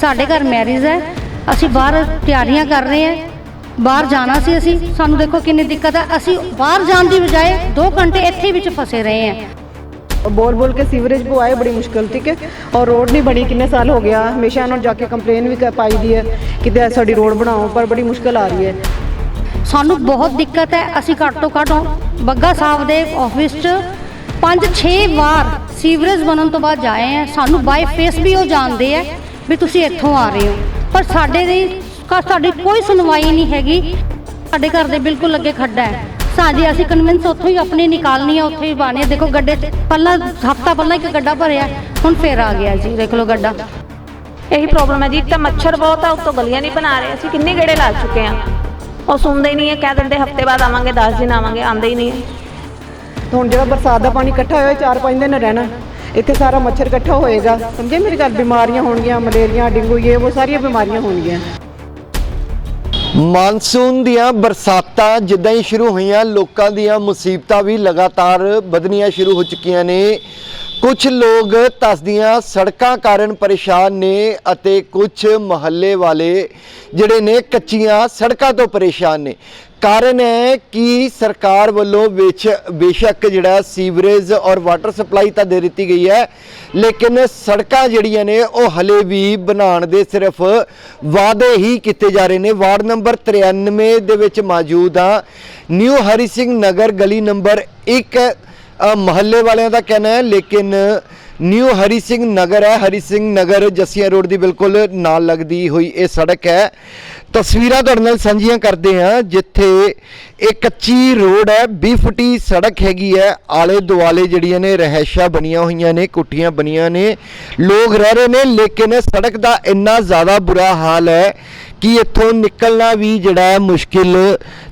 ਸਾਡੇ ਘਰ ਮੈਰਿਜ ਹੈ। ਅਸੀਂ ਬਾਹਰ ਤਿਆਰੀਆਂ ਕਰ ਰਹੇ ਹਾਂ। ਬਾਹਰ ਜਾਣਾ ਸੀ ਅਸੀਂ। ਸਾਨੂੰ ਦੇਖੋ ਕਿੰਨੀ ਦਿੱਕਤ ਹੈ। ਅਸੀਂ ਬਾਹਰ ਜਾਣ ਦੀ ਬਜਾਏ 2 ਘੰਟੇ ਇੱਥੇ ਵਿੱਚ ਫਸੇ ਰਹੇ ਹਾਂ। ਬੋਲ ਬੋਲ ਕੇ ਸੀਵਰੇਜ ਪਵਾਏ ਬੜੀ ਮੁਸ਼ਕਲ ਠੀਕ ਹੈ? ਔਰ ਰੋਡ ਨਹੀਂ ਬਣੀ ਕਿੰਨੇ ਸਾਲ ਹੋ ਗਿਆ। ਹਮੇਸ਼ਾ ਉਹਨਾਂ ਨੂੰ ਜਾ ਕੇ ਕੰਪਲੇਨ ਵੀ ਕਰ ਪਾਈ ਦੀ ਹੈ ਕਿਤੇ ਸਾਡੀ ਰੋਡ ਬਣਾਓ ਪਰ ਬੜੀ ਮੁਸ਼ਕਲ ਆ ਰਹੀ ਹੈ। ਸਾਨੂੰ ਬਹੁਤ ਦਿੱਕਤ ਹੈ। ਅਸੀਂ ਘੱਟ ਤੋਂ ਘੱਟ ਬੱਗਾ ਸਾਹਿਬ ਦੇ ਆਫਿਸ 'ਚ 5-6 ਵਾਰ ਸੀਵਰੇਜ ਬਣਨ ਤੋਂ ਬਾਅਦ ਜਾਏ ਆ ਸਾਨੂੰ ਬਾਈ ਫੇਸ ਵੀ ਉਹ ਜਾਣਦੇ ਆ ਵੀ ਤੁਸੀਂ ਇੱਥੋਂ ਆ ਰਹੇ ਹੋ। ਪਰ ਸਾਡੇ ਦੀ ਕਾ ਸਾਡੀ ਕੋਈ ਸੁਣਵਾਈ ਨਹੀਂ ਹੈਗੀ। ਸਾਡੇ ਘਰ ਦੇ ਬਿਲਕੁਲ ਅੱਗੇ ਖੱਡਾ ਹੈ। ਸਾਡੀ ਅਸੀਂ ਕਨਵਿੰਸ ਉੱਥੋਂ ਹੀ ਆਪਣੀ ਨਿਕਾਲਣੀ ਹੈ ਉੱਥੇ ਹੀ ਬਾਣੀ ਦੇਖੋ ਗੱਡੇ ਪਹਿਲਾਂ ਹਫਤਾ ਪਹਿਲਾਂ ਇੱਕ ਗੱਡਾ ਭਰਿਆ ਹੁਣ ਫੇਰ ਆ ਗਿਆ ਜੀ ਦੇਖ ਲਓ ਗੱਡਾ। ਇਹੀ ਪ੍ਰੋਬਲਮ ਹੈ ਜੀ ਤਾਂ ਮੱਛਰ ਬਹੁਤ ਆ ਉੱਤੋਂ ਗਲੀਆਂ ਨਹੀਂ ਬਣਾ ਰਹੇ। ਅਸੀਂ ਕਿੰਨੇ ਗੇੜੇ ਲਾ ਚੁੱਕੇ ਆ। ਉਹ ਸੁਣਦੇ ਨਹੀਂ ਹੈ ਕਹਿ ਦਿੰਦੇ ਹਫ਼ਤੇ ਬਾਅਦ ਆਵਾਂਗੇ 10 ਦਿਨ ਆਵਾਂਗੇ ਆਉਂਦੇ ਹੀ ਨਹੀਂ ਹੁਣ ਜਿਹੜਾ ਬਰਸਾਤ ਦਾ ਪਾਣੀ ਇਕੱਠਾ ਹੋਇਆ ਚਾਰ ਪੰਜ ਦਿਨ ਰਹਿਣਾ। ਇੱਥੇ ਸਾਰਾ ਮੱਛਰ ਇਕੱਠਾ ਹੋਏਗਾ। ਸਮਝੇ? ਮੇਰੀ ਗੱਲ ਬਿਮਾਰੀਆਂ ਹੋਣਗੀਆਂ, ਮਲੇਰੀਆ, ਡੇਂਗੂ, ਇਹ ਉਹ ਸਾਰੀਆਂ ਬਿਮਾਰੀਆਂ ਹੋਣਗੀਆਂ। ਮਾਨਸੂਨ ਦੀਆਂ ਬਰਸਾਤਾਂ ਜਿੱਦਾਂ ਹੀ ਸ਼ੁਰੂ ਹੋਈਆਂ, ਲੋਕਾਂ ਦੀਆਂ ਮੁਸੀਬਤਾਂ ਵੀ ਲਗਾਤਾਰ ਵਧਣੀਆਂ ਸ਼ੁਰੂ ਹੋ ਚੁੱਕੀਆਂ ਨੇ। ਕੁਝ ਲੋਕ ਤਸਦੀਆਂ ਸੜਕਾਂ ਕਾਰਨ ਪਰੇਸ਼ਾਨ ਨੇ ਅਤੇ ਕੁਝ ਮਹੱਲੇ ਵਾਲੇ ਜਿਹੜੇ ਨੇ ਕੱਚੀਆਂ ਸੜਕਾਂ ਤੋਂ ਪਰੇਸ਼ਾਨ ਨੇ। ਕਾਰਨ ਹੈ ਕਿ ਸਰਕਾਰ ਵੱਲੋਂ ਵਿੱਚ ਬੇਸ਼ੱਕ ਜਿਹੜਾ ਸੀਵਰੇਜ ਔਰ ਵਾਟਰ ਸਪਲਾਈ ਤਾਂ ਦੇ ਦਿੱਤੀ ਗਈ ਹੈ, ਲੇਕਿਨ ਸੜਕਾਂ ਜਿਹੜੀਆਂ ਨੇ ਉਹ ਹਲੇ ਵੀ ਬਣਾਉਣ ਦੇ ਸਿਰਫ ਵਾਅਦੇ ਹੀ ਕੀਤੇ ਜਾ ਰਹੇ ਨੇ। ਵਾਰਡ ਨੰਬਰ 93 ਦੇ ਵਿੱਚ ਮੌਜੂਦ ਆ। ਨਿਊ ਹਰੀ ਸਿੰਘ ਨਗਰ ਗਲੀ ਨੰਬਰ 1 ਮਹੱਲੇ ਵਾਲਿਆਂ ਦਾ ਕਹਿਣਾ ਹੈ, ਲੇਕਿਨ ਨਿਊ ਹਰੀ ਸਿੰਘ ਨਗਰ ਹੈ, ਹਰੀ ਸਿੰਘ ਨਗਰ ਜੱਸੀਆਂ ਰੋਡ ਦੀ ਬਿਲਕੁਲ ਨਾਲ ਲੱਗਦੀ ਹੋਈ ਇਹ ਸੜਕ ਹੈ। ਤਸਵੀਰਾਂ ਤੁਹਾਡੇ ਨਾਲ ਸਾਂਝੀਆਂ ਕਰਦੇ ਹਾਂ, ਜਿੱਥੇ ਇਹ ਕੱਚੀ ਰੋਡ ਹੈ 20 ਫੁੱਟੀ ਸੜਕ ਹੈਗੀ ਹੈ। ਆਲੇ ਦੁਆਲੇ ਜਿਹੜੀਆਂ ਨੇ ਰਹਿائشਾਂ ਬਣੀਆਂ ਹੋਈਆਂ ਨੇ, ਕੁੱਟੀਆਂ ਬਣੀਆਂ ਨੇ। ਲੋਕ ਰਹਿ ਰਹੇ ਨੇ, ਲੇਕਿਨ ਸੜਕ ਦਾ ਇੰਨਾ ਜ਼ਿਆਦਾ ਬੁਰਾ ਹਾਲ ਹੈ ਕਿ ਇੱਥੋਂ ਨਿਕਲਣਾ ਵੀ ਜਿਹੜਾ ਮੁਸ਼ਕਿਲ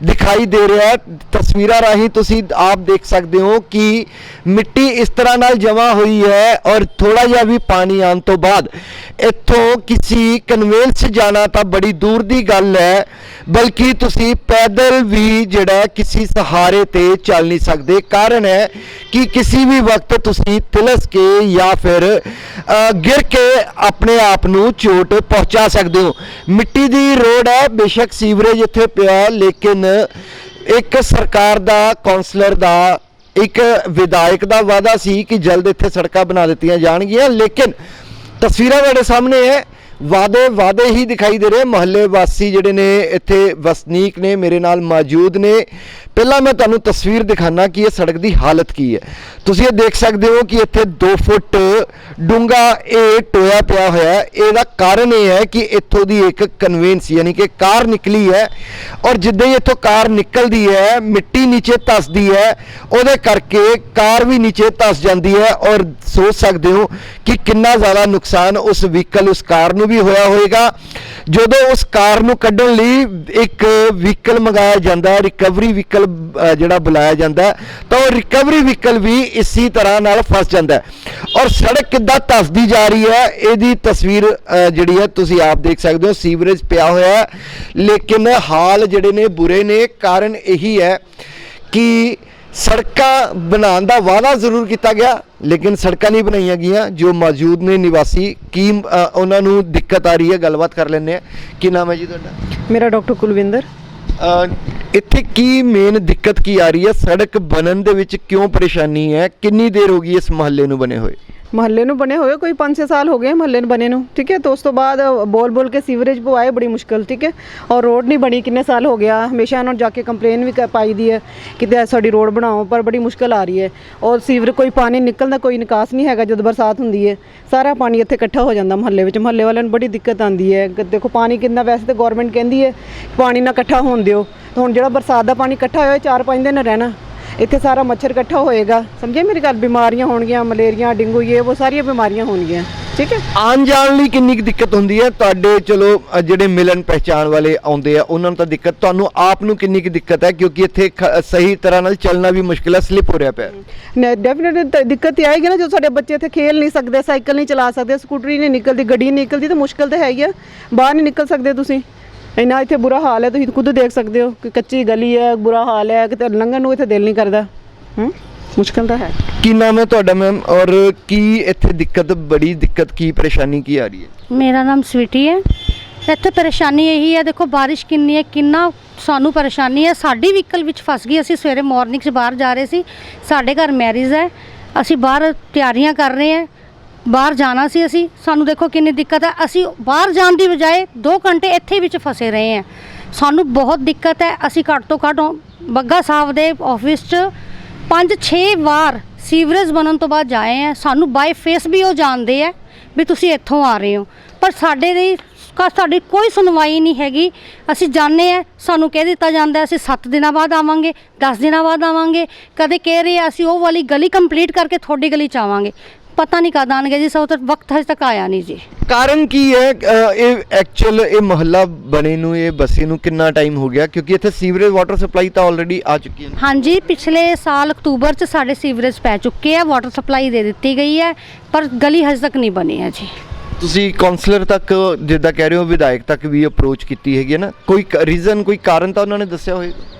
ਦਿਖਾਈ ਦੇ ਰਿਹਾ ਤਸਵੀਰਾਂ ਰਾਹੀਂ ਤੁਸੀਂ ਆਪ ਦੇਖ ਸਕਦੇ ਹੋ ਕਿ ਮਿੱਟੀ ਇਸ ਤਰ੍ਹਾਂ ਨਾਲ ਜਮਾ ਹੋਈ ਹੈ ਔਰ ਥੋੜਾ ਜਿਹਾ ਵੀ ਪਾਣੀ ਆਉਣ ਤੋਂ ਬਾਅਦ ਇੱਥੋਂ ਕਿਸੇ ਕਨਵੈਂਸ ਜਾਣਾ ਤਾਂ ਬੜੀ ਦੂਰ ਦੀ ਗੱਲ ਹੈ, ਬਲਕਿ ਤੁਸੀਂ ਪੈਦਲ ਵੀ ਜਿਹੜਾ ਕਿਸੇ ਸਹਾਰੇ ਤੇ ਚੱਲ ਨਹੀਂ ਸਕਦੇ। ਕਾਰਨ ਹੈ ਕਿ ਕਿਸੇ ਵੀ ਵਕਤ ਤੁਸੀਂ ਤਿਲਸ ਕੇ ਜਾਂ ਫਿਰ ਗਿਰ ਕੇ ਆਪਣੇ ਆਪ ਨੂੰ ਚੋਟ ਪਹੁੰਚਾ ਸਕਦੇ ਹੋ। ਮਿੱਟੀ ਦੀ ਰੋਡ ਹੈ ਬੇਸ਼ੱਕ ਸੀਵਰੇਜ ਇੱਥੇ ਪਿਆ ਹੈ, ਲੇਕਿਨ ਇੱਕ ਸਰਕਾਰ ਦਾ ਕਾਉਂਸਲਰ ਦਾ ਇੱਕ ਵਿਧਾਇਕ ਦਾ ਵਾਅਦਾ ਸੀ ਕਿ ਜਲਦ ਇੱਥੇ ਸੜਕਾਂ ਬਣਾ ਦਿੱਤੀਆਂ ਜਾਣਗੀਆਂ ਲੇਕਿਨ ਤਸਵੀਰਾਂ ਤੁਹਾਡੇ ਸਾਹਮਣੇ ਹੈ। ਵਾਦੇ ਵਾਦੇ ਹੀ ਦਿਖਾਈ ਦੇ ਰਹੇ ਮਹੱਲੇ ਵਾਸੀ ਜਿਹੜੇ ਨੇ ਇੱਥੇ ਵਸਨੀਕ ਨੇ, ਮੇਰੇ ਨਾਲ ਮੌਜੂਦ ਨੇ। ਪਹਿਲਾਂ ਮੈਂ ਤੁਹਾਨੂੰ ਤਸਵੀਰ ਦਿਖਾਣਾ ਕਿ ਇਹ ਸੜਕ ਦੀ ਹਾਲਤ ਕੀ ਹੈ। ਤੁਸੀਂ ਇਹ ਦੇਖ ਸਕਦੇ ਹੋ ਕਿ ਇੱਥੇ 2 ਫੁੱਟ ਡੂੰਘਾ ਇਹ ਟੋਇਆ ਪਿਆ ਹੋਇਆ ਹੈ। ਇਹਦਾ ਕਾਰਨ ਇਹ ਹੈ ਕਿ ਇੱਥੋਂ ਦੀ ਇੱਕ ਕਨਵੈਂਸ ਯਾਨੀ ਕਿ ਕਾਰ ਨਿਕਲੀ ਹੈ ਔਰ ਜਿੱਦਾਂ ਹੀ ਇੱਥੋਂ ਕਾਰ ਨਿਕਲਦੀ ਹੈ, ਮਿੱਟੀ ਨੀਚੇ ਧਸਦੀ ਹੈ, ਉਹਦੇ ਕਰਕੇ ਕਾਰ ਵੀ ਨੀਚੇ ਧਸ ਜਾਂਦੀ ਹੈ ਔਰ ਸੋਚ ਸਕਦੇ ਹੋ ਕਿ ਕਿੰਨਾ ਜ਼ਿਆਦਾ ਨੁਕਸਾਨ ਉਸ ਵਹੀਕਲ ਉਸ ਕਾਰ ਨੂੰ ਵੀ ਹੋਇਆ ਹੋਵੇਗਾ। ਜਦੋਂ ਉਸ ਕਾਰ ਨੂੰ ਕੱਢਣ ਲਈ ਇੱਕ ਵਹੀਕਲ ਮੰਗਾਇਆ ਜਾਂਦਾ ਹੈ ਰਿਕਵਰੀ ਵਹੀਕਲ ਜਿਹੜਾ ਬੁਲਾਇਆ ਜਾਂਦਾ, ਤਾਂ ਉਹ ਰਿਕਵਰੀ ਵਹੀਕਲ ਵੀ ਇਸੇ ਤਰ੍ਹਾਂ ਨਾਲ ਫਸ ਜਾਂਦਾ ਔਰ ਸੜਕ ਕਿੱਦਾਂ ਧੱਸਦੀ ਜਾ ਰਹੀ ਹੈ, ਇਹਦੀ ਤਸਵੀਰ ਜਿਹੜੀ ਹੈ, ਤੁਸੀਂ ਆਪ ਦੇਖ ਸਕਦੇ ਹੋ, ਸੀਵਰੇਜ ਪਿਆ ਹੋਇਆ ਹੈ। ਲੇਕਿਨ ਹਾਲ ਜਿਹੜੇ ਨੇ ਬੁਰੇ ਨੇ, ਕਾਰਨ ਇਹੀ ਹੈ ਕਿ ਸੜਕਾਂ ਬਣਾਉਣ ਦਾ ਵਾਅਦਾ ਜ਼ਰੂਰ ਕੀਤਾ ਗਿਆ ਲੇਕਿਨ ਸੜਕਾਂ ਨਹੀਂ ਬਣਾਈਆਂ ਗਈਆਂ ਜੋ ਮੌਜੂਦ ਨੇ ਨਿਵਾਸੀ ਕੀ ਉਹਨਾਂ ਨੂੰ ਦਿੱਕਤ ਆ ਰਹੀ ਹੈ? ਗੱਲਬਾਤ ਕਰ ਲੈਂਦੇ ਆ ਕੀ ਨਾਮ ਹੈ ਜੀ ਤੁਹਾਡਾ? ਮੇਰਾ ਡਾਕਟਰ ਕੁਲਵਿੰਦਰ। ਇੱਥੇ ਕੀ ਮੇਨ ਦਿੱਕਤ ਕੀ ਆ ਰਹੀ ਹੈ? ਸੜਕ ਬਣਨ ਦੇ ਵਿੱਚ ਕਿਉਂ ਪਰੇਸ਼ਾਨੀ ਹੈ? ਕਿੰਨੀ ਦੇਰ ਹੋ ਗਈ ਇਸ ਮਹੱਲੇ ਨੂੰ ਬਣੇ ਹੋਏ? ਮਹੱਲੇ ਨੂੰ ਬਣੇ ਹੋਏ ਕੋਈ 5-6 ਸਾਲ ਹੋ ਗਏ ਮਹੱਲੇ ਨੂੰ ਬਣੇ ਨੂੰ, ਠੀਕ ਹੈ? ਤੇ ਉਸ ਤੋਂ ਬਾਅਦ ਬੋਲ ਬੋਲ ਕੇ ਸੀਵਰੇਜ ਪਵਾਏ ਬੜੀ ਮੁਸ਼ਕਲ, ਠੀਕ ਹੈ? ਔਰ ਰੋਡ ਨਹੀਂ ਬਣੀ, ਕਿੰਨੇ ਸਾਲ ਹੋ ਗਿਆ? ਹਮੇਸ਼ਾ ਉਹਨਾਂ ਨੂੰ ਜਾ ਕੇ ਕੰਪਲੇਨ ਵੀ ਕਰ ਪਾਈ ਦੀ ਹੈ ਕਿਤੇ ਸਾਡੀ ਰੋਡ ਬਣਾਓ, ਪਰ ਬੜੀ ਮੁਸ਼ਕਲ ਆ ਰਹੀ ਹੈ। ਔਰ ਸੀਵਰ ਕੋਈ ਪਾਣੀ ਨਿਕਲਦਾ, ਕੋਈ ਨਿਕਾਸ ਨਹੀਂ ਹੈਗਾ, ਜਦੋਂ ਬਰਸਾਤ ਹੁੰਦੀ ਹੈ, ਸਾਰਾ ਪਾਣੀ ਇੱਥੇ ਇਕੱਠਾ ਹੋ ਜਾਂਦਾ ਮਹੱਲੇ ਵਿੱਚ। ਮਹੱਲੇ ਵਾਲਿਆਂ ਨੂੰ ਬੜੀ ਦਿੱਕਤ ਆਉਂਦੀ ਹੈ। ਦੇਖੋ, ਪਾਣੀ ਕਿੰਨਾ ਵੈਸੇ ਤਾਂ ਗਵਰਨਮੈਂਟ ਕਹਿੰਦੀ ਹੈ, ਪਾਣੀ ਨਾ ਇਕੱਠਾ ਹੋਣ ਦਿਓ। ਤੇ ਹੁਣ ਜਿਹੜਾ ਬਰਸਾਤ ਦਾ ਪਾਣੀ ਇਕੱਠਾ ਹੋਇਆ, ਚਾਰ ਪੰਜ ਦਿਨ ਰਹਿਣਾ। ਇੱਥੇ ਸਾਰਾ ਮੱਛਰ ਇਕੱਠਾ ਹੋਏਗਾ। ਸਮਝੇ ਮੇਰੀ ਗੱਲ? ਬਿਮਾਰੀਆਂ ਹੋਣਗੀਆਂ ਮਲੇਰੀਆ ਡੇਂਗੂ ਇਹ ਉਹ ਸਾਰੀਆਂ ਬਿਮਾਰੀਆਂ ਹੋਣਗੀਆਂ। ਠੀਕ ਹੈ? ਆਉਣ ਜਾਣ ਲਈ ਕਿੰਨੀ ਕੁ ਦਿੱਕਤ ਹੁੰਦੀ ਹੈ? ਤੁਹਾਡੇ ਚਲੋ ਅ, ਜਿਹੜੇ ਮਿਲਣ ਪਹਿਚਾਣ ਵਾਲੇ ਆਉਂਦੇ ਆ ਉਹਨਾਂ ਨੂੰ ਤਾਂ ਦਿੱਕਤ ਤੁਹਾਨੂੰ ਆਪ ਨੂੰ ਕਿੰਨੀ ਕੁ ਦਿੱਕਤ ਹੈ? ਕਿਉਂਕਿ ਇੱਥੇ ਖ- ਸਹੀ ਤਰ੍ਹਾਂ ਨਾਲ ਚੱਲਣਾ ਵੀ ਮੁਸ਼ਕਿਲ ਹੈ ਸਲਿਪ ਹੋ ਰਿਹਾ ਪਿਆ। ਡੈਫੀਨਿਟਲੀ ਦਿੱਕਤ ਤੇ ਆਏਗੀ ਨਾ ਜਦੋਂ ਸਾਡੇ ਬੱਚੇ ਇੱਥੇ ਖੇਲ ਨਹੀਂ ਸਕਦੇ ਸਾਈਕਲ ਨਹੀਂ ਚਲਾ ਸਕਦੇ ਸਕੂਟਰੀ ਨਹੀਂ ਨਿਕਲਦੀ ਗੱਡੀ ਨਹੀਂ ਨਿਕਲਦੀ ਤਾਂ ਮੁਸ਼ਕਲ ਤਾਂ ਹੈ ਹੀ ਆ। ਬਾਹਰ ਨਹੀਂ ਨਿਕਲ ਸਕਦੇ ਤੁਸੀਂ। ਇੰਨਾ ਇੱਥੇ ਬੁਰਾ ਹਾਲ ਹੈ ਤੁਸੀਂ ਖੁਦ ਦੇਖ ਸਕਦੇ ਹੋ ਕਿ ਕੱਚੀ ਗਲੀ ਹੈ ਬੁਰਾ ਹਾਲ ਹੈ ਕਿਤੇ ਲੰਘਣ ਨੂੰ ਇੱਥੇ ਦਿਲ ਨਹੀਂ ਕਰਦਾ। ਹੂੰ? ਮੁਸ਼ਕਲ ਤਾਂ ਹੈ। ਕੀ ਨਾਮ ਹੈ ਤੁਹਾਡਾ ਮੈਮ? ਔਰ ਕੀ ਇੱਥੇ ਦਿੱਕਤ ਬੜੀ ਦਿੱਕਤ ਕੀ ਪਰੇਸ਼ਾਨੀ ਕੀ ਆ ਰਹੀ ਹੈ? ਮੇਰਾ ਨਾਮ ਸਵੀਟੀ ਹੈ। ਇੱਥੇ ਪਰੇਸ਼ਾਨੀ ਇਹੀ ਹੈ ਦੇਖੋ ਬਾਰਿਸ਼ ਕਿੰਨੀ ਹੈ ਕਿੰਨਾ ਸਾਨੂੰ ਪਰੇਸ਼ਾਨੀ ਹੈ। ਸਾਡੀ ਵਹੀਕਲ ਵਿੱਚ ਫਸ ਗਈ ਅਸੀਂ ਸਵੇਰੇ ਮਾਰਨਿੰਗ 'ਚ ਬਾਹਰ ਜਾ ਰਹੇ ਸੀ। ਸਾਡੇ ਘਰ ਮੈਰਿਜ ਹੈ। ਅਸੀਂ ਬਾਹਰ ਤਿਆਰੀਆਂ ਕਰ ਰਹੇ ਹਾਂ। ਬਾਹਰ ਜਾਣਾ ਸੀ ਅਸੀਂ, ਸਾਨੂੰ ਦੇਖੋ ਕਿੰਨੀ ਦਿੱਕਤ ਹੈ। ਅਸੀਂ ਬਾਹਰ ਜਾਣ ਦੀ ਬਜਾਏ 2 ਘੰਟੇ ਇੱਥੇ ਵਿੱਚ ਫਸੇ ਰਹੇ ਹਾਂ। ਸਾਨੂੰ ਬਹੁਤ ਦਿੱਕਤ ਹੈ। ਅਸੀਂ ਘੱਟ ਤੋਂ ਘੱਟ ਬੱਗਾ ਸਾਹਿਬ ਦੇ ਆਫਿਸ 'ਚ 5-6 ਵਾਰ ਸੀਵਰੇਜ ਬਣਨ ਤੋਂ ਬਾਅਦ ਜਾਏ ਆ ਸਾਨੂੰ ਬਾਈ ਫੇਸ ਵੀ ਉਹ ਜਾਣਦੇ ਆ ਵੀ ਤੁਸੀਂ ਇੱਥੋਂ ਆ ਰਹੇ ਹੋ। ਪਰ ਸਾਡੇ ਲਈ ਕਾ ਸਾਡੀ ਕੋਈ ਸੁਣਵਾਈ ਨਹੀਂ ਹੈਗੀ। ਅਸੀਂ ਜਾਣਦੇ ਆ ਸਾਨੂੰ ਕਹਿ ਦਿੱਤਾ ਜਾਂਦਾ ਅਸੀਂ 7 ਦਿਨਾਂ ਬਾਅਦ ਆਵਾਂਗੇ 10 ਦਿਨਾਂ ਬਾਅਦ ਆਵਾਂਗੇ। ਕਦੇ ਕਹਿ ਰਹੇ ਅਸੀਂ ਉਹ ਵਾਲੀ ਗਲੀ ਕੰਪਲੀਟ ਕਰਕੇ ਤੁਹਾਡੀ ਗਲੀ ਚ ਆਵਾਂਗੇ। ਪਤਾ ਨਹੀਂ ਕਦ ਆਣਗੇ ਜੀ ਸਭ ਤੱਕ ਵਕਤ ਹਜੇ ਤੱਕ ਆਇਆ ਨਹੀਂ ਜੀ। ਕਾਰਨ ਕੀ ਹੈ? ਅ, ਇਹ ਐਕਚੁਅਲ ਇਹ ਮਹੱਲਾ ਬਣੇ ਨੂੰ ਇਹ ਬਸੇ ਨੂੰ ਕਿੰਨਾ ਟਾਈਮ ਹੋ ਗਿਆ? ਕਿਉਂਕਿ ਇੱਥੇ ਸੀਵਰੇਜ ਵਾਟਰ ਸਪਲਾਈ ਤਾਂ ਆਲਰੇਡੀ ਆ ਚੁੱਕੀ ਹੈ। ਹਾਂਜੀ ਪਿਛਲੇ ਸਾਲ ਅਕਤੂਬਰ ਚ ਸਾਡੇ ਸੀਵਰੇਜ ਪੈ ਚੁੱਕੇ ਆ ਵਾਟਰ ਸਪਲਾਈ ਦੇ ਦਿੱਤੀ ਗਈ ਹੈ ਪਰ ਗਲੀ ਹਜੇ ਤੱਕ ਨਹੀਂ ਬਣੀ ਹੈ ਜੀ। ਤੁਸੀਂ ਕਾਉਂਸਲਰ ਤੱਕ ਜਿੱਦਾਂ ਕਹਿ ਰਹੇ ਹੋ ਵਿਧਾਇਕ ਤੱਕ ਵੀ ਅਪਰੋਚ ਕੀਤੀ ਹੈਗੀ ਹੈ ਨਾ? ਕੋਈ ਰੀਜ਼ਨ ਕੋਈ ਕਾਰਨ ਤਾਂ ਉਹਨਾਂ ਨੇ ਦੱਸਿਆ ਹੋਏਗਾ?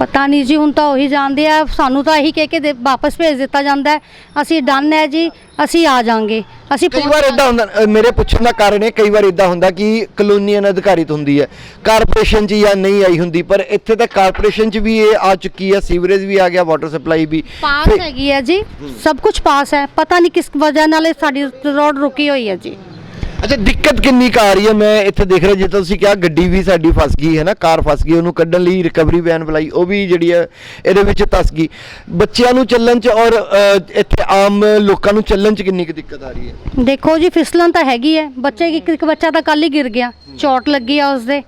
ਪਤਾ ਨਹੀਂ ਜੀ ਹੁਣ ਤਾਂ ਉਹੀ ਜਾਣਦੇ ਆ ਸਾਨੂੰ ਤਾਂ ਇਹੀ ਕਹਿ ਕੇ ਦੇ- ਵਾਪਸ ਭੇਜ ਦਿੱਤਾ ਜਾਂਦਾ ਹੈ। ਅਸੀਂ ਡਨ ਹੈ ਜੀ ਅਸੀਂ ਆ ਜਾਾਂਗੇ ਅਸੀਂ ਕਈ ਵਾਰ ਇਦਾਂ ਹੁੰਦਾ ਅ, ਮੇਰੇ ਪੁੱਛਣ ਦਾ ਕਾਰਨ ਹੈ ਕਈ ਵਾਰ ਇਦਾਂ ਹੁੰਦਾ ਕਿ ਕਲੋਨੀ ਅਨਅਧਿਕਾਰਿਤ ਹੁੰਦੀ ਹੈ। ਕਾਰਪੋਰੇਸ਼ਨ 'ਚ ਜਾਂ ਨਹੀਂ ਆਈ ਹੁੰਦੀ ਪਰ ਇੱਥੇ ਤਾਂ ਕਾਰਪੋਰੇਸ਼ਨ 'ਚ ਵੀ ਇਹ ਆ ਚੁੱਕੀ ਹੈ ਸੀਵਰੇਜ ਵੀ ਆ ਗਿਆ ਵਾਟਰ ਸਪਲਾਈ ਵੀ। ਪਾਸ ਫਿਰ- ਹੈਗੀ ਹੈ ਜੀ ਸਭ ਕੁਝ ਪਾਸ ਹੈ ਪਤਾ ਨਹੀਂ ਕਿਸ ਵਜ੍ਹਾ ਨਾਲ ਇਹ ਸਾਡੀ ਰੋਡ ਰੁਕੀ ਹੋਈ ਹੈ ਜੀ। ਅੱਛਾ ਦਿੱਕਤ ਕਿੰਨੀ ਕੁ ਆ ਰਹੀ ਹੈ? ਮੈਂ ਇੱਥੇ ਦੇਖ ਰਿਹਾ ਜਿੱਦਾਂ ਤੁਸੀਂ ਕਿਹਾ ਗੱਡੀ ਵੀ ਸਾਡੀ ਫਸ ਗਈ ਹੈ ਨਾ ਕਾਰ ਫਸ ਗਈ ਉਹਨੂੰ ਕੱਢਣ ਲਈ ਰਿਕਵਰੀ ਵੈਨ ਬੁਲਾਈ ਉਹ ਵੀ ਜਿਹੜੀ ਹੈ ਇਹਦੇ ਵਿੱਚ ਫਸ ਗਈ। ਬੱਚਿਆਂ ਨੂੰ ਚੱਲਣ 'ਚ ਔਰ ਅ, ਇੱਥੇ ਆਮ ਲੋਕਾਂ ਨੂੰ ਚੱਲਣ 'ਚ ਕਿੰਨੀ ਕੁ ਦਿੱਕਤ ਆ ਰਹੀ ਹੈ? ਦੇਖੋ ਜੀ ਫਿਸਲਣ ਤਾਂ ਹੈਗੀ ਹੈ। ਬੱਚੇ ਇੱਕ ਇੱਕ ਬੱਚਾ ਤਾਂ ਕੱਲ ਹੀ ਗਿਰ ਗਿਆ। ਚੋਟ ਲੱਗੀ ਆ ਉਸਦੇ।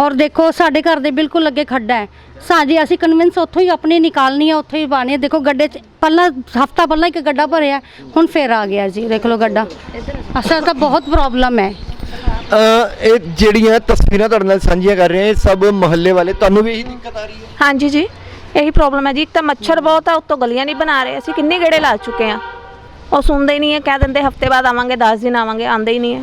ਔਰ ਦੇਖੋ ਸਾਡੇ ਘਰ ਦੇ ਬਿਲਕੁਲ ਅੱਗੇ ਖੱਡਾ ਹੈ। ਸਾਜੀ ਅਸੀਂ ਕਨਵਿੰਸ ਉੱਥੋਂ ਹੀ ਆਪਣੀ ਨਿਕਾਲਣੀ ਹੈ ਉੱਥੋਂ ਹੀ ਪਾਣੀ ਹੈ। ਦੇਖੋ ਗੱਡੇ 'ਚ ਪਹਿਲਾਂ ਹਫਤਾ ਪਹਿਲਾਂ ਇੱਕ ਗੱਡਾ ਭਰਿਆ ਹੁਣ ਫੇਰ ਆ ਗਿਆ ਜੀ। ਦੇਖ ਲਓ ਗੱਡਾ। ਅਸਲ ਤਾਂ ਬਹੁਤ ਪ੍ਰੋਬਲਮ ਹੈ। ਇਹ ਜਿਹੜੀਆਂ ਤਸਵੀਰਾਂ ਤੁਹਾਡੇ ਨਾਲ ਸਾਂਝੀਆਂ ਕਰ ਰਹੇ ਹਾਂ ਇਹ ਸਭ ਮਹੱਲੇ ਵਾਲੇ ਤੁਹਾਨੂੰ ਵੀ ਇਹੀ ਦਿੱਕਤ ਆ ਰਹੀ ਹੈ? ਹਾਂਜੀ ਜੀ ਇਹੀ ਪ੍ਰੋਬਲਮ ਹੈ ਜੀ। ਇੱਕ ਤਾਂ ਮੱਛਰ ਬਹੁਤ ਆ ਉੱਤੋਂ ਗਲੀਆਂ ਨਹੀਂ ਬਣਾ ਰਹੇ। ਅਸੀਂ ਕਿੰਨੇ ਗੇੜੇ ਲਾ ਚੁੱਕੇ ਆ ਉਹ ਸੁਣਦੇ ਹੀ ਨਹੀਂ ਹੈ ਕਹਿ ਦਿੰਦੇ ਹਫ਼ਤੇ ਬਾਅਦ ਆਵਾਂਗੇ 10 ਦਿਨ ਆਵਾਂਗੇ ਆਉਂਦੇ ਹੀ ਨਹੀਂ ਹੈ।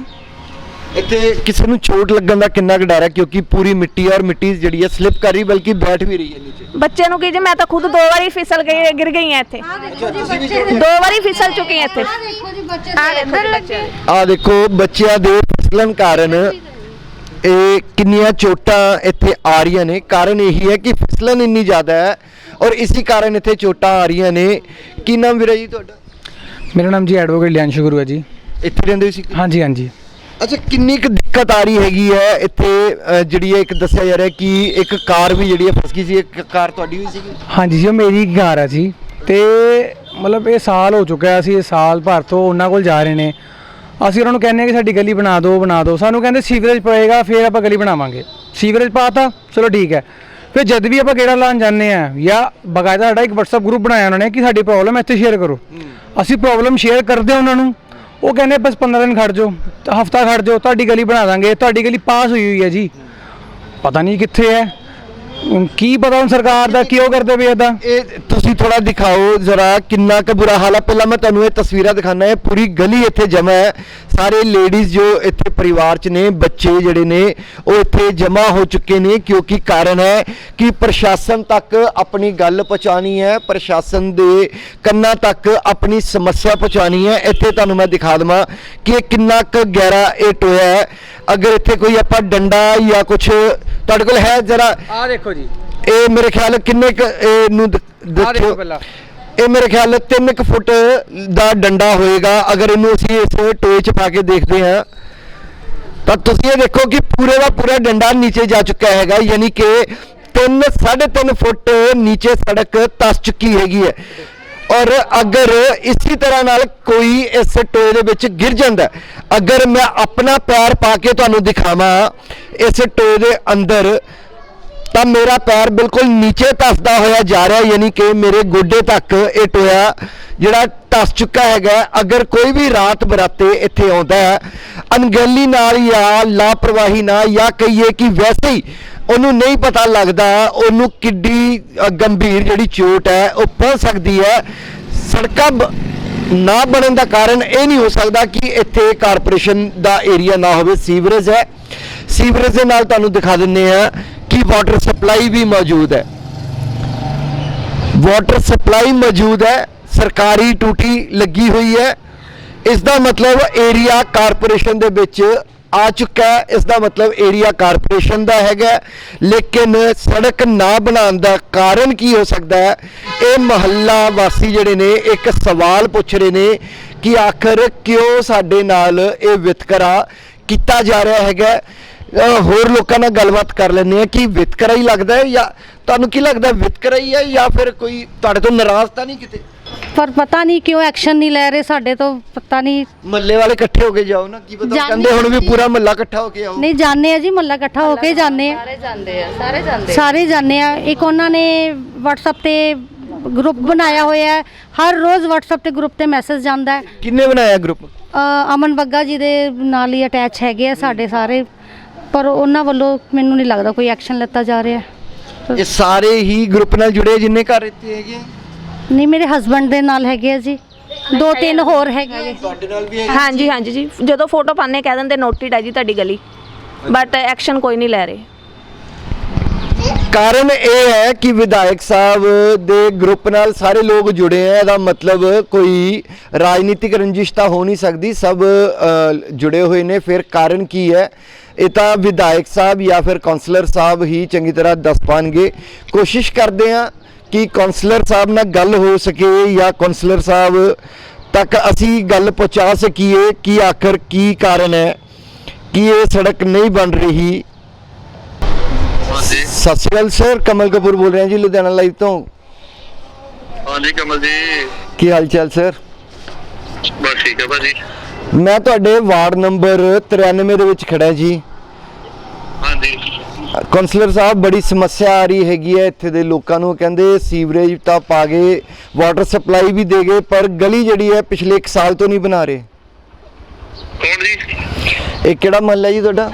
ਇੱਥੇ ਕਿਸੇ ਨੂੰ ਚੋਟ ਲੱਗਣ ਦਾ ਕਿੰਨਾ ਕੁ ਡਰ ਹੈ? ਕਿਉਂਕਿ ਪੂਰੀ ਮਿੱਟੀ ਔਰ ਮਿੱਟੀ ਜਿਹੜੀ ਹੈ ਸਲਿਪ ਕਰ ਰਹੀ ਬਲਕਿ ਬੈਠ ਵੀ ਰਹੀ ਹੈ ਨੀਚੇ। ਬੱਚੇ ਨੂੰ ਕੀ ਜੀ ਮੈਂ ਤਾਂ ਖੁਦ ਦੋ ਵਾਰੀ ਫਿਸਲ ਗਈ ਗਿਰ ਗਈ ਹਾਂ ਇੱਥੇ। ਦੋ ਵਾਰੀ ਫਿਸਲ ਚੁੱਕੀ ਹਾਂ ਇੱਥੇ। ਦੇਖੋ ਜੀ ਬੱਚੇ ਆ ਦੇਖੋ ਜੀ ਬੱਚੇ ਆ ਦੇਖੋ ਬੱਚਿਆਂ ਦੇ ਫਿਸਲਣ ਕਾਰਨ ਇਹ ਕਿੰਨੀਆਂ ਚੋਟਾਂ ਇੱਥੇ ਆ ਰਹੀਆਂ ਨੇ। ਕਾਰਨ ਇਹੀ ਹੈ ਕਿ ਫਿਸਲਣ ਇੰਨੀ ਜ਼ਿਆਦਾ ਹੈ ਔਰ ਇਸੇ ਕਾਰਨ ਇੱਥੇ ਚੋਟਾਂ ਆ ਰਹੀਆਂ ਨੇ। ਕੀ ਨਾਮ ਵੀਰਾ ਜੀ ਤੁਹਾਡਾ? ਮੇਰਾ ਨਾਮ ਜੀ ਐਡਵੋਕੇਟ ਲਿਆਂਸ਼ੂ ਗੁਰੂ ਹੈ ਜੀ। ਇੱਥੇ ਰਹਿੰਦੇ ਸੀ ਹਾਂਜੀ ਹਾਂਜੀ। ਅੱਛਾ ਕਿੰਨੀ ਕੁ ਦਿੱਕਤ ਆ ਰਹੀ ਹੈਗੀ ਹੈ ਇੱਥੇ? ਅ, ਜਿਹੜੀ ਹੈ ਇੱਕ ਦੱਸਿਆ ਜਾ ਰਿਹਾ ਕਿ ਇੱਕ ਕਾਰ ਵੀ ਜਿਹੜੀ ਹੈ ਫਸ ਗਈ ਸੀ ਇੱਕ ਕਾਰ ਤੁਹਾਡੀ ਵੀ ਸੀਗੀ? ਹਾਂਜੀ ਜੀ ਉਹ ਮੇਰੀ ਹੀ ਕਾਰ ਹੈ ਜੀ। ਤੇ ਮਤਲਬ ਇਹ ਸਾਲ ਹੋ ਚੁੱਕਾ ਹੈ, ਅਸੀਂ ਇਹ ਸਾਲ ਭਰ ਤੋਂ ਉਹਨਾਂ ਕੋਲ ਜਾ ਰਹੇ ਨੇ। ਅਸੀਂ ਉਹਨਾਂ ਨੂੰ ਕਹਿੰਦੇ ਆ ਕਿ ਸਾਡੀ ਗਲੀ ਬਣਾ ਦਿਓ ਬਣਾ ਦਿਓ। ਸਾਨੂੰ ਕਹਿੰਦੇ ਸੀਵਰੇਜ ਪਏਗਾ ਫਿਰ ਆਪਾਂ ਗਲੀ ਬਣਾਵਾਂਗੇ। ਸੀਵਰੇਜ ਪਾਤਾ ਚਲੋ ਠੀਕ ਹੈ। ਫਿਰ ਜਦ ਵੀ ਆਪਾਂ ਗੇੜਾ ਲਾਉਣ ਜਾਂਦੇ ਆ ਜਾਂ ਬਕਾਇਦਾ ਸਾਡਾ ਇੱਕ WhatsApp ਗਰੁੱਪ ਬਣਾਇਆ ਉਹਨਾਂ ਨੇ ਕਿ ਸਾਡੀ ਪ੍ਰੋਬਲਮ ਇੱਥੇ ਸ਼ੇਅਰ ਕਰੋ। ਅਸੀਂ ਪ੍ਰੋਬਲਮ ਸ਼ੇਅਰ ਕਰਦੇ ਹਾਂ ਉਹਨਾਂ ਨੂੰ। ਉਹ ਕਹਿੰਦੇ ਬਸ 15 ਦਿਨ ਖੜ ਜਾਓ, ਹਫਤਾ ਖੜ ਜਾਓ, ਤੁਹਾਡੀ ਗਲੀ ਬਣਾ ਦਾਂਗੇ, ਤੁਹਾਡੀ ਗਲੀ ਪਾਸ ਹੋਈ ਹੋਈ ਹੈ ਜੀ। ਪਤਾ ਨਹੀਂ ਕਿੱਥੇ ਹੈ। ਕੀ ਪਤਾ ਹੁਣ ਸਰਕਾਰ ਦਾ ਕਿਉਂ ਕਰਦੇ ਪਏ ਇਹਦਾ ਇਹ ਤੁਸੀਂ ਥੋੜਾ ਦਿਖਾਓ ਜ਼ਰਾ ਕਿੰਨਾ ਕੁ ਬੁਰਾ ਹਾਲ ਹੈ ਪਹਿਲਾਂ ਮੈਂ ਤੁਹਾਨੂੰ ਇਹ ਤਸਵੀਰਾਂ ਦਿਖਾਣਾ ਹੈ। ਪੂਰੀ ਗਲੀ ਇੱਥੇ ਜਮਾ ਹੈ। ਸਾਰੇ ਲੇਡੀਜ਼ ਜੋ ਇੱਥੇ ਪਰਿਵਾਰ ਚ ਨੇ ਬੱਚੇ ਜਿਹੜੇ ਨੇ ਉਹ ਇੱਥੇ ਜਮਾ ਹੋ ਚੁੱਕੇ ਨੇ ਕਿਉਂਕਿ ਕਾਰਨ ਹੈ ਕਿ ਪ੍ਰਸ਼ਾਸਨ ਤੱਕ ਆਪਣੀ ਗੱਲ ਪਹੁੰਚਾਣੀ ਹੈ ਪ੍ਰਸ਼ਾਸਨ ਦੇ ਕੰਨਾਂ ਤੱਕ ਆਪਣੀ ਸਮੱਸਿਆ ਪਹੁੰਚਾਣੀ ਹੈ। ਇੱਥੇ ਤੁਹਾਨੂੰ ਮੈਂ ਦਿਖਾ ਦਵਾਂ ਕਿ ਇਹ ਕਿੰਨਾ ਕੁ ਗਹਿਰਾ ਇਹ ਟੋਇਆ ਹੈ। ਅਗਰ ਇੱਥੇ ਕੋਈ ਆਪਾਂ ਡੰਡਾ ਜਾਂ ਕੁਝ ਤੁਹਾਡੇ ਕੋਲ ਹੈ ਜਰਾ? ਆ ਦੇਖੋ ਜੀ। ਇਹ ਮੇਰੇ ਖਿਆਲ ਕਿੰਨੇ ਕੁ ਇਹਨੂੰ ਦ- ਦੇਖੋ ਦੇਖਿਓ। ਪਹਿਲਾਂ। ਇਹ ਮੇਰੇ ਖਿਆਲ 3 ਕੁ ਫੁੱਟ ਦਾ ਡੰਡਾ ਹੋਏਗਾ। ਅਗਰ ਇਹਨੂੰ ਅਸੀਂ ਇਸ ਟੋਏ 'ਚ ਪਾ ਕੇ ਦੇਖਦੇ ਹਾਂ, ਤਾਂ ਤੁਸੀਂ ਇਹ ਦੇਖੋ ਕਿ ਪੂਰੇ ਦਾ ਪੂਰਾ ਡੰਡਾ ਨੀਚੇ ਜਾ ਚੁੱਕਾ ਹੈਗਾ। ਯਾਨੀ ਕਿ 3 3.5 ਫੁੱਟ ਨੀਚੇ ਸੜਕ ਤਸ ਚੁੱਕੀ ਹੈਗੀ ਹੈ। ਔਰ ਅਗਰ ਇਸੇ ਤਰ੍ਹਾਂ ਨਾਲ ਕੋਈ ਇਸ ਟੋਏ ਦੇ ਵਿੱਚ ਗਿਰ ਜਾਂਦਾ ਅਗਰ ਮੈਂ ਆਪਣਾ ਪੈਰ ਪਾ ਕੇ ਤੁਹਾਨੂੰ ਦਿਖਾਵਾਂ, ਇਸ ਟੋਏ ਦੇ ਅੰਦਰ ਤਾਂ ਮੇਰਾ ਪੈਰ ਬਿਲਕੁਲ ਨੀਚੇ ਧੱਸਦਾ ਹੋਇਆ ਜਾ ਰਿਹਾ, ਯਾਨੀ ਕਿ ਮੇਰੇ ਗੋਡੇ ਤੱਕ ਇਹ ਟੋਇਆ ਜਿਹੜਾ ਧੱਸ ਚੁੱਕਾ ਹੈਗਾ। ਅਗਰ ਕੋਈ ਵੀ ਰਾਤ ਬਰਾਤੇ ਇੱਥੇ ਆਉਂਦਾ ਹੈ, ਅਣਗਹਿਲੀ ਨਾਲ ਜਾਂ ਲਾਪਰਵਾਹੀ ਨਾਲ ਜਾਂ ਕਹੀਏ ਕਿ ਵੈਸੇ ਹੀ ਉਹਨੂੰ ਨਹੀਂ ਪਤਾ ਲੱਗਦਾ, ਉਹਨੂੰ ਕਿੱਡੀ ਗੰਭੀਰ ਜਿਹੜੀ ਚੋਟ ਹੈ, ਉਹ ਪਹੁੰਚ ਸਕਦੀ ਹੈ। ਸੜਕਾਂ ਬ- ਨਾ ਬਣਨ ਦਾ ਕਾਰਨ ਇਹ ਨਹੀਂ ਹੋ ਸਕਦਾ ਕਿ ਇੱਥੇ ਕਾਰਪੋਰੇਸ਼ਨ ਦਾ ਏਰੀਆ ਨਾ ਹੋਵੇ। ਸੀਵਰੇਜ ਹੈ। ਸੀਵਰੇਜ ਦੇ ਨਾਲ ਤੁਹਾਨੂੰ ਦਿਖਾ ਦਿੰਨੇ ਆ ਕਿ ਵਾਟਰ ਸਪਲਾਈ ਵੀ ਮੌਜੂਦ ਹੈ। ਵਾਟਰ ਸਪਲਾਈ ਮੌਜੂਦ ਹੈ, ਸਰਕਾਰੀ ਟੂਟੀ ਲੱਗੀ ਹੋਈ ਹੈ। ਇਸ ਦਾ ਮਤਲਬ ਏਰੀਆ ਕਾਰਪੋਰੇਸ਼ਨ ਦੇ ਵਿੱਚ ਆ ਚੁੱਕਾ ਹੈ। ਇਸ ਦਾ ਮਤਲਬ ਏਰੀਆ ਕਾਰਪੋਰੇਸ਼ਨ ਦਾ ਹੈਗਾ ਲੇਕਿਨ ਸੜਕ ਨਾ ਬਣਾਉਣ ਦਾ ਕਾਰਨ ਕੀ ਹੋ ਸਕਦਾ ਹੈ? ਇਹ ਮਹੱਲਾ ਵਾਸੀ ਜਿਹੜੇ ਨੇ, ਇੱਕ ਸਵਾਲ ਪੁੱਛ ਰਹੇ ਨੇ ਕਿ ਆਖਰ ਕਿਉਂ ਸਾਡੇ ਨਾਲ ਇਹ ਵਿਤਕਰਾ ਕੀਤਾ ਜਾ ਰਿਹਾ ਹੈਗਾ ਹੋਰ ਲੋਕਾਂ ਨਾਲ ਗੱਲਬਾਤ ਕਰ ਲੈਂਦੇ ਆ ਕਿ ਵਿਤਕਰਾ ਹੀ ਲੱਗਦਾ ਹੈ ਜਾਂ ਤੁਹਾਨੂੰ ਕੀ ਲੱਗਦਾ ਵਿਤਕਰਾ ਹੀ ਹੈ ਜਾਂ ਫਿਰ ਕੋਈ ਤੁਹਾਡੇ ਤੋਂ ਨਾਰਾਜ਼ ਤਾਂ ਨਹੀਂ ਕਿਤੇ? ਪਰ ਪਤਾ ਨਹੀਂ ਕਿਉਂ ਐਕਸ਼ਨ ਨਹੀਂ ਲੈ ਰਹੇ ਸਾਡੇ ਤੋਂ ਪਤਾ ਨਹੀਂ। ਮੱਲੇ ਵਾਲੇ ਇਕੱਠੇ ਹੋ ਕੇ ਜਾਓ ਨਾ ਕੀ ਪਤਾ ਜਾਂਦੇ ਕਹਿੰਦੇ ਹੁਣ ਵੀ ਪੂਰਾ ਮੱਲਾ ਇਕੱਠਾ ਹੋ ਕੇ ਆਓ। ਨਹੀਂ ਜਾਣੇ ਆ ਜੀ ਮੱਲਾ ਇਕੱਠਾ ਹੋ ਕੇ ਜਾਣੇ ਆ। ਸਾਰੇ ਜਾਂਦੇ ਆ ਸਾਰੇ ਜਾਂਦੇ ਸਾਰੇ ਜਾਂਦੇ ਆ। ਇੱਕ ਉਹਨਾਂ ਨੇ WhatsApp ਤੇ ਗਰੁੱਪ ਬਣਾਇਆ ਹੋਇਆ ਹੈ। ਹਰ ਰੋਜ਼ WhatsApp ਤੇ ਗਰੁੱਪ ਤੇ ਮੈਸੇਜ ਜਾਂਦਾ ਹੈ। ਕਿੰਨੇ ਬਣਾਇਆ ਗਰੁੱਪ ਅ, ਅਮਨ ਬੱਗਾ ਜੀ ਦੇ ਨਾਲ ਹੀ ਅਟੈਚ ਹੈਗੇ ਆ ਸਾਡੇ ਸਾਰੇ। ਪਰ ਉਹਨਾਂ ਵੱਲੋਂ ਮੈਨੂੰ ਨਹੀਂ ਲੱਗਦਾ ਕੋਈ ਐਕਸ਼ਨ ਲਿੱਤਾ ਜਾ ਰਿਹਾ। ਇਹ ਸਾਰੇ ਹੀ ਗਰੁੱਪ ਨਾਲ ਜੁੜੇ ਜਿੰਨੇ ਘਰ ਇੱਥੇ ਹੈਗੇ ਆ? ਨਹੀਂ ਮੇਰੇ ਹਸਬੰਡ ਦੇ ਨਾਲ ਹੈਗੇ ਆ ਜੀ। ਦੋ ਤਿੰਨ ਹੋਰ ਹੈਗੇ ਆ। ਤੁਹਾਡੇ ਨਾਲ ਵੀ ਹਾਂਜੀ ਹਾਂਜੀ ਜੀ। ਜਦੋਂ ਫੋਟੋ ਪਾਣੇ ਕਹਿ ਦਿੰਦੇ ਨੋਟਿਡ ਹੈ ਜੀ ਤੁਹਾਡੀ ਗਲੀ। ਬਟ ਐਕਸ਼ਨ ਕੋਈ ਨਹੀਂ ਲੈ ਰਹੇ। ਕਾਰਨ ਇਹ ਹੈ ਕਿ ਵਿਧਾਇਕ ਸਾਹਿਬ ਦੇ ਗਰੁੱਪ ਨਾਲ ਸਾਰੇ ਲੋਕ ਜੁੜੇ ਆ, ਇਹਦਾ ਮਤਲਬ ਕੋਈ ਰਾਜਨੀਤਿਕ ਰੰਜਿਸ਼ ਤਾਂ ਹੋ ਨਹੀਂ ਸਕਦੀ, ਸਭ ਜੁੜੇ ਹੋਏ ਨੇ। ਫਿਰ ਕਾਰਨ ਕੀ ਹੈ? ਇਹ ਤਾਂ ਵਿਧਾਇਕ ਸਾਹਿਬ ਜਾਂ ਫਿਰ ਕਾਉਂਸਲਰ ਸਾਹਿਬ ਹੀ ਚੰਗੀ ਤਰ੍ਹਾਂ ਦੱਸ ਪਾਣਗੇ। ਕੋਸ਼ਿਸ਼ ਕਰਦੇ ਆ ਕਿ ਕਾਉਂਸਲਰ ਸਾਹਿਬ ਨਾਲ ਗੱਲ ਹੋ ਸਕੇ ਜਾਂ ਕਾਉਂਸਲਰ ਸਾਹਿਬ ਤੱਕ ਅਸੀਂ ਗੱਲ ਪਹੁੰਚਾ ਸਕੀਏ ਕਿ ਆਖਰ ਕੀ ਕਾਰਨ ਹੈ, ਕਿ ਇਹ ਸੜਕ ਨਹੀਂ ਬਣ ਰਹੀ। ਹਾਂਜੀ। ਸਤਿ ਸ਼੍ਰੀ ਅਕਾਲ ਸਰ ਕਮਲ ਕਪੂਰ ਬੋਲ ਰਿਹਾ ਜੀ ਲੁਧਿਆਣਾ ਲਾਈਵ ਤੋਂ। ਹਾਂਜੀ ਕਮਲ ਜੀ। ਕੀ ਹਾਲ ਚਾਲ ਸਰ? ਬਸ ਠੀਕ ਹੈ ਭਾਜੀ। ਮੈਂ ਤੁਹਾਡੇ ਵਾਰਡ ਨੰਬਰ 93 ਦੇ ਵਿੱਚ ਖੜਾ ਜੀ। ਹਾਂਜੀ। ਕਾਉਂਸਲਰ ਸਾਹਿਬ ਬੜੀ ਸਮੱਸਿਆ ਆ ਰਹੀ ਹੈਗੀ ਹੈ ਇੱਥੇ ਦੇ ਲੋਕਾਂ ਨੂੰ। ਕਹਿੰਦੇ ਸੀਵਰੇਜ ਤਾਂ ਪਾ ਗਏ ਵਾਟਰ ਸਪਲਾਈ ਵੀ ਦੇ ਗਏ ਪਰ ਗਲੀ ਜਿਹੜੀ ਹੈ ਪਿਛਲੇ 1 ਸਾਲ ਤੋਂ ਨਹੀਂ ਬਣਾ ਰਹੇ। ਕੌਣ ਜੀ? ਇਹ ਕਿਹੜਾ ਮਹੱਲਾ ਜੀ ਤੁਹਾਡਾ?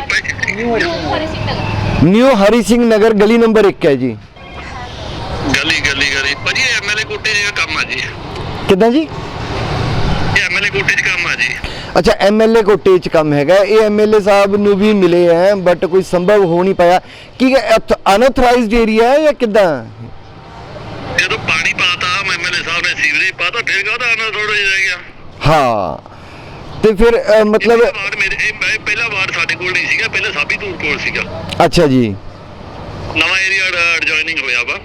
ਨਿਊ ਹਰੀ ਸਿੰਘ ਨਗਰ ਗਲੀ ਨੰਬਰ 1 ਹੈ ਜੀ ਗਲੀ ਗਲੀ ਗਲੀ ਭਾਜੀ ਐਮਐਲਏ ਕੋਟੇ ਦਾ ਕੰਮ ਆ ਜੀ ਕਿਦਾਂ ਜੀ ਇਹ ਐਮਐਲਏ ਕੋਟੇ 'ਚ ਕੰਮ ਆ ਜੀ ਅੱਛਾ ਐਮਐਲਏ ਕੋਟੇ ਚ ਕੰਮ ਹੈਗਾ ਇਹ ਐਮਐਲਏ ਸਾਹਿਬ ਨੂੰ ਵੀ ਮਿਲੇ ਹੈ ਬਟ ਕੋਈ ਸੰਭਵ ਹੋ ਨਹੀਂ ਪਾਇਆ ਕੀ ਅਨਆਥੋਰਾਈਜ਼ਡ ਏਰੀਆ ਹੈ ਜਾਂ ਕਿਦਾਂ ਜਦੋਂ ਪਾਣੀ ਪਾਤਾ ਐਮਐਲਏ ਸਾਹਿਬ ਨੇ ਸੀਵਰੇਜ ਪਾਤਾ ਫਿਰ ਕਾਹਦਾ ਆਣਾ ਥੋੜਾ ਜਿਹਾ ਰਹਿ ਗਿਆ ਹਾਂ ਤੇ ਫਿਰ ਅ, ਮਤਲਬ ਇਹ ਵਾਰਡ ਮੇਰੇ ਇਹ ਮੈਂ- ਪਹਿਲਾ ਵਾਰਡ ਸਾਡੇ ਕੋਲ ਨਹੀਂ ਸੀਗਾ ਪਹਿਲਾਂ ਸਾਬੀ ਦੂਰ ਕੋਲ ਸੀਗਾ। ਅੱਛਾ ਜੀ। ਨਵਾਂ ਏਰੀਆ ਐਡਜੋਇਨਿੰਗ ਹੋਇਆ ਵਾ।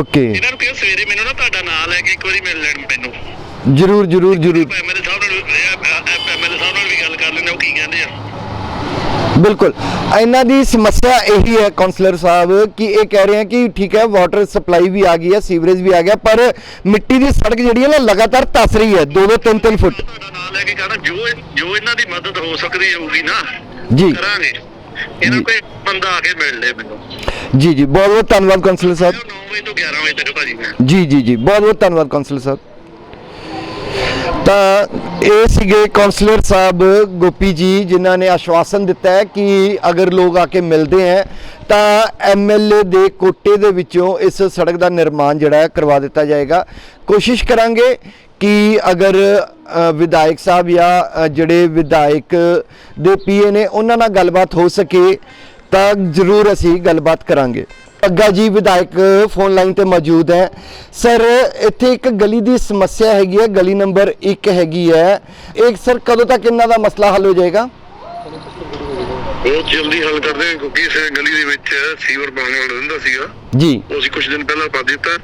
ਓਕੇ। ਇਹਨਾਂ ਨੂੰ ਕਿਹਾ ਸਵੇਰੇ ਮੈਨੂੰ ਨਾ ਤੁਹਾਡਾ ਨਾਮ ਲੈ ਕੇ ਇੱਕ ਵਾਰੀ ਮਿਲ ਲੈਣ ਮੈਨੂੰ। ਜਰੂਰ ਜਰੂਰ ਜਰੂਰ। ਐਮਐਲਏ ਸਾਹਿਬ ਨਾਲ ਐਮਐਲਏ ਸਾਹਿਬ ਨਾਲ ਵੀ ਗੱਲ ਕਰ ਲੈਂਦੇ ਆ, ਉਹ ਕੀ ਕਹਿੰਦੇ ਆ। ਬਿਲਕੁਲ। ਇਹਨਾਂ ਦੀ ਸਮੱਸਿਆ ਇਹੀ ਹੈ ਕਾਉਂਸਲਰ ਸਾਹਿਬ ਕਿ ਇਹ ਕਹਿ ਰਹੇ ਹੈ ਕਿ ਠੀਕ ਹੈ ਵਾਟਰ ਸਪਲਾਈ ਵੀ ਆ ਗਈ ਹੈ ਸੀਵਰੇਜ ਵੀ ਆ ਗਿਆ ਪਰ ਮਿੱਟੀ ਦੀ ਸੜਕ ਜਿਹੜੀ ਹੈ ਨਾ ਲਗਾਤਾਰ ਧੱਸ ਰਹੀ ਹੈ 2-2 3-3 ਫੁੱਟ। ਤੁਹਾਡਾ ਨਾਮ ਲੈ ਕੇ ਕਹਿਣਾ ਜੋ ਜੋ ਇਹਨਾਂ ਦੀ ਮਦਦ ਹੋ ਸਕਦੀ ਹੋਊਗੀ ਨਾ ਜੀ। ਕਰਾਂਗੇ। ਇਹਨਾਂ ਕੋਈ ਬੰਦਾ ਆ ਕੇ ਮਿਲ ਲੈ ਮੈਨੂੰ। ਜੀ ਜੀ। ਬਹੁਤ ਬਹੁਤ ਧੰਨਵਾਦ ਕਾਉਂਸਲਰ ਸਾਹਿਬ। 9 ਵਜੇ ਤੋਂ 11 ਵਜੇ ਤੱਕ ਭਾਜੀ ਮੈਂ। ਜੀ ਜੀ ਜੀ। ਬਹੁਤ ਬਹੁਤ ਧੰਨਵਾਦ ਕਾਉਂਸਲਰ ਸਾਹਿਬ। ਤਾਂ ਇਹ ਸੀਗੇ ਕਾਉਂਸਲਰ ਸਾਹਿਬ ਗੋਪੀ ਜੀ ਜਿਨ੍ਹਾਂ ਨੇ ਆਸ਼ਵਾਸਨ ਦਿੱਤਾ ਹੈ ਕਿ ਅਗਰ ਲੋਕ ਆ ਕੇ ਮਿਲਦੇ ਹੈ ਤਾਂ ਐਮਐਲਏ ਦੇ ਕੋਟੇ ਦੇ ਵਿੱਚੋਂ ਇਸ ਸੜਕ ਦਾ ਨਿਰਮਾਣ ਜਿਹੜਾ ਹੈ ਕਰਵਾ ਦਿੱਤਾ ਜਾਏਗਾ। ਕੋਸ਼ਿਸ਼ ਕਰਾਂਗੇ ਕਿ ਅਗਰ ਵਿਧਾਇਕ ਸਾਹਿਬ ਜਾਂ ਜਿਹੜੇ ਵਿਧਾਇਕ ਦੇ ਪੀਏ ਨੇ ਉਹਨਾਂ ਨਾਲ ਗੱਲਬਾਤ ਹੋ ਸਕੇ ਤਾਂ ਜ਼ਰੂਰ ਅਸੀਂ ਗੱਲਬਾਤ ਕਰਾਂਗੇ। ਅੱਗਾ ਜੀ ਵਿਧਾਇਕ ਫੋਨ ਲਾਈਨ ਤੇ ਮੌਜੂਦ ਹੈ। ਸਰ ਇੱਥੇ ਇੱਕ ਗਲੀ ਦੀ ਸਮੱਸਿਆ ਹੈਗੀ ਹੈ ਗਲੀ ਨੰਬਰ 1 ਹੈਗੀ ਹੈ। ਇੱਕ ਸਰ ਕਦੋਂ ਤੱਕ ਇਹਨਾਂ ਦਾ ਮਸਲਾ ਹੱਲ ਹੋ ਜਾਏਗਾ? ਬਹੁਤ ਜਲਦੀ ਹੱਲ ਕਰਦੇ ਹਾਂ ਕਿਉਂਕਿ ਇਸ ਗਲੀ ਦੇ ਵਿੱਚ ਸੀਵਰ ਵਾਲਾ ਰਹਿੰਦਾ ਸੀਗਾ। ਜੀ। ਉਹ ਅਸੀਂ ਕੁਝ ਦਿਨ ਪਹਿਲਾਂ ਪਾ ਦਿੱਤਾ।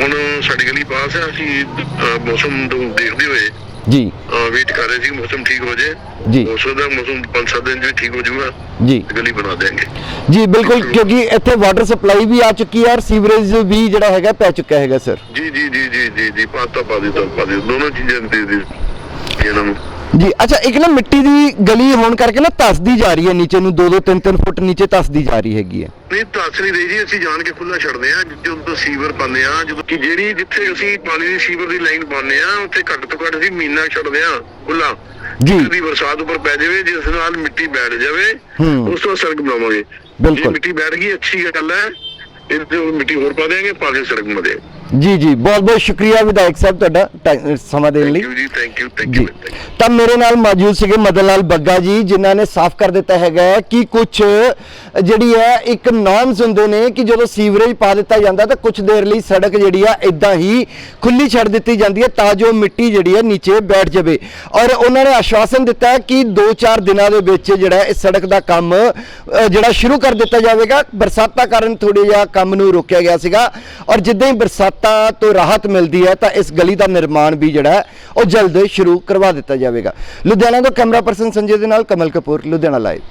ਹੁਣ ਸਾਡੀ ਗਲੀ ਪਾਸ ਹੈ ਅਸੀਂ ਅਹ, ਮੌਸਮ ਨੂੰ ਦੇਖਦੇ ਹੋਏ ਜੀ। ਵੇਟ ਕਰ ਰਹੇ ਸੀ ਕਿ ਮੌਸਮ ਠੀਕ ਹੋ ਜਾਏ ਜੀ। ਹੋ ਸਕਦਾ ਮੌਸਮ 5-7 ਦਿਨ ਵਿੱਚ ਠੀਕ ਹੋ ਜਾਊਗਾ। ਜੀ। ਤੇ ਗਲੀ ਬਣਾ ਦੇਾਂਗੇ ਜੀ ਬਿਲਕੁਲ ਕਿਉਂਕਿ ਇੱਥੇ ਵਾਟਰ ਸਪਲਾਈ ਵੀ ਆ ਚੁੱਕੀ ਹੈ ਔਰ ਸੀਵਰੇਜ ਵੀ ਜਿਹੜਾ ਹੈਗਾ ਪੈ ਚੁੱਕਾ ਹੈਗਾ ਸਰ ਜੀ ਜੀ ਜੀ ਜੀ ਜੀ ਜੀ ਪਾਤਾ ਪਾ ਦਿੱਤਾ ਪਾ ਦਿੱਤਾ ਦੋਨੋਂ ਚੀਜ਼ਾਂ ਦੇ ਦੇ ਇਹਨਾਂ ਨੂੰ। ਜੀ ਅੱਛਾ ਇੱਕ ਨਾ ਮਿੱਟੀ ਦੀ ਗਲੀ ਹੋਣ ਕਰਕੇ ਨਾ ਧੱਸਦੀ ਜਾ ਰਹੀ ਹੈ ਨੀਚੇ ਨੂੰ 2-2 3-3 ਫੁੱਟ ਨੀਚੇ ਧੱਸਦੀ ਜਾ ਰਹੀ ਹੈਗੀ ਹੈ ਨਹੀਂ ਦੱਸ ਨਹੀਂ ਰਹੀ ਜੀ ਅਸੀਂ ਜਾਣ ਕੇ ਖੁੱਲਾ ਛੱਡਦੇ ਆ ਜਦੋਂ ਤੋਂ ਸੀਵਰ ਪਾਉਂਦੇ ਆ ਜਦੋਂ ਕਿ ਜਿਹੜੀ ਜਿੱਥੇ ਅਸੀਂ ਪਾਣੀ ਦੀ ਸੀਵਰ ਦੀ ਲਾਈਨ ਪਾਉਂਦੇ ਆ ਉੱਥੇ ਘੱਟ ਤੋਂ ਘੱਟ ਅਸੀਂ ਮਹੀਨਾ ਛੱਡਦੇ ਆ ਖੁੱਲਾ ਜੀ। ਦੀ ਬਰਸਾਤ ਉੱਪਰ ਪੈ ਜਾਵੇ ਜਿਸ ਨਾਲ ਮਿੱਟੀ ਬੈਠ ਜਾਵੇ। ਉਸ ਤੋਂ ਸੜਕ ਬਣਾਵਾਂਗੇ ਬਿਲਕੁਲ। ਜੇ ਮਿੱਟੀ ਬੈਠ ਗਈ ਅੱਛੀ ਗੱਲ ਹੈ ਇਹ ਤੇ ਮਿੱਟੀ ਹੋਰ ਪਾ ਦੇਾਂਗੇ ਪਾ ਕੇ ਸੜਕ ਬਣਾ ਜੀ ਜੀ। ਬਹੁਤ ਬਹੁਤ ਸ਼ੁਕਰੀਆ ਵਿਧਾਇਕ ਸਾਹਿਬ ਤੁਹਾਡਾ ਸਮਾਂ ਦੇਣ ਲਈ। ਜੀ ਥੈਂਕ ਯੂ ਥੈਂਕ ਜੀ। ਯੂ ਤਾਂ ਮੇਰੇ ਨਾਲ ਮੌਜੂਦ ਸੀਗੇ ਮਦਨ ਲਾਲ ਬੱਗਾ ਜੀ ਜਿਨ੍ਹਾਂ ਨੇ ਸਾਫ਼ ਕਰ ਦਿੱਤਾ ਹੈਗਾ ਕਿ ਕੁਝ ਜਿਹੜੀ ਹੈ ਇੱਕ ਨੋਰਮਸ ਹੁੰਦੇ ਨੇ ਕਿ ਜਦੋਂ ਸੀਵਰੇਜ ਪਾ ਦਿੱਤਾ ਜਾਂਦਾ ਤਾਂ ਕੁਝ ਦੇਰ ਲਈ ਸੜਕ ਜਿਹੜੀ ਆ ਇਦਾਂ ਹੀ ਖੁੱਲੀ ਛੱਡ ਦਿੱਤੀ ਜਾਂਦੀ ਹੈ ਤਾਂ ਜੋ ਮਿੱਟੀ ਜਿਹੜੀ ਹੈ ਨੀਚੇ ਬੈਠ ਜਾਵੇ। ਔਰ ਉਹਨਾਂ ਨੇ ਆਸ਼ਵਾਸਨ ਦਿੱਤਾ ਕਿ 2-4 ਦਿਨਾਂ ਦੇ ਵਿੱਚ ਜਿਹੜਾ ਇਸ ਸੜਕ ਦਾ ਕੰਮ ਜਿਹੜਾ ਸ਼ੁਰੂ ਕਰ ਦਿੱਤਾ ਜਾਵੇਗਾ। ਬਰਸਾਤਾਂ ਕਾਰਨ ਥੋੜੀ ਜਿਹਾ ਕੰਮ ਨੂੰ ਰੋਕਿਆ ਗਿਆ ਸੀਗਾ। ਔਰ ਜਿੱਦਾਂ ਹੀ ਬਰਸਾਤਾਂ ਤੋਂ ਰਾਹਤ ਮਿਲਦੀ ਹੈ, ਤਾਂ ਇਸ ਗਲੀ ਦਾ ਨਿਰਮਾਣ ਵੀ ਜਿਹੜਾ ਉਹ ਜਲਦ ਸ਼ੁਰੂ ਕਰਵਾ ਦਿੱਤਾ ਜਾਵੇਗਾ। ਲੁਧਿਆਣਾ ਤੋਂ ਕੈਮਰਾ ਪਰਸਨ ਸੰਜੇ ਦੇ ਨਾਲ ਕਮਲ ਕਪੂਰ, ਲੁਧਿਆਣਾ ਲਾਈਵ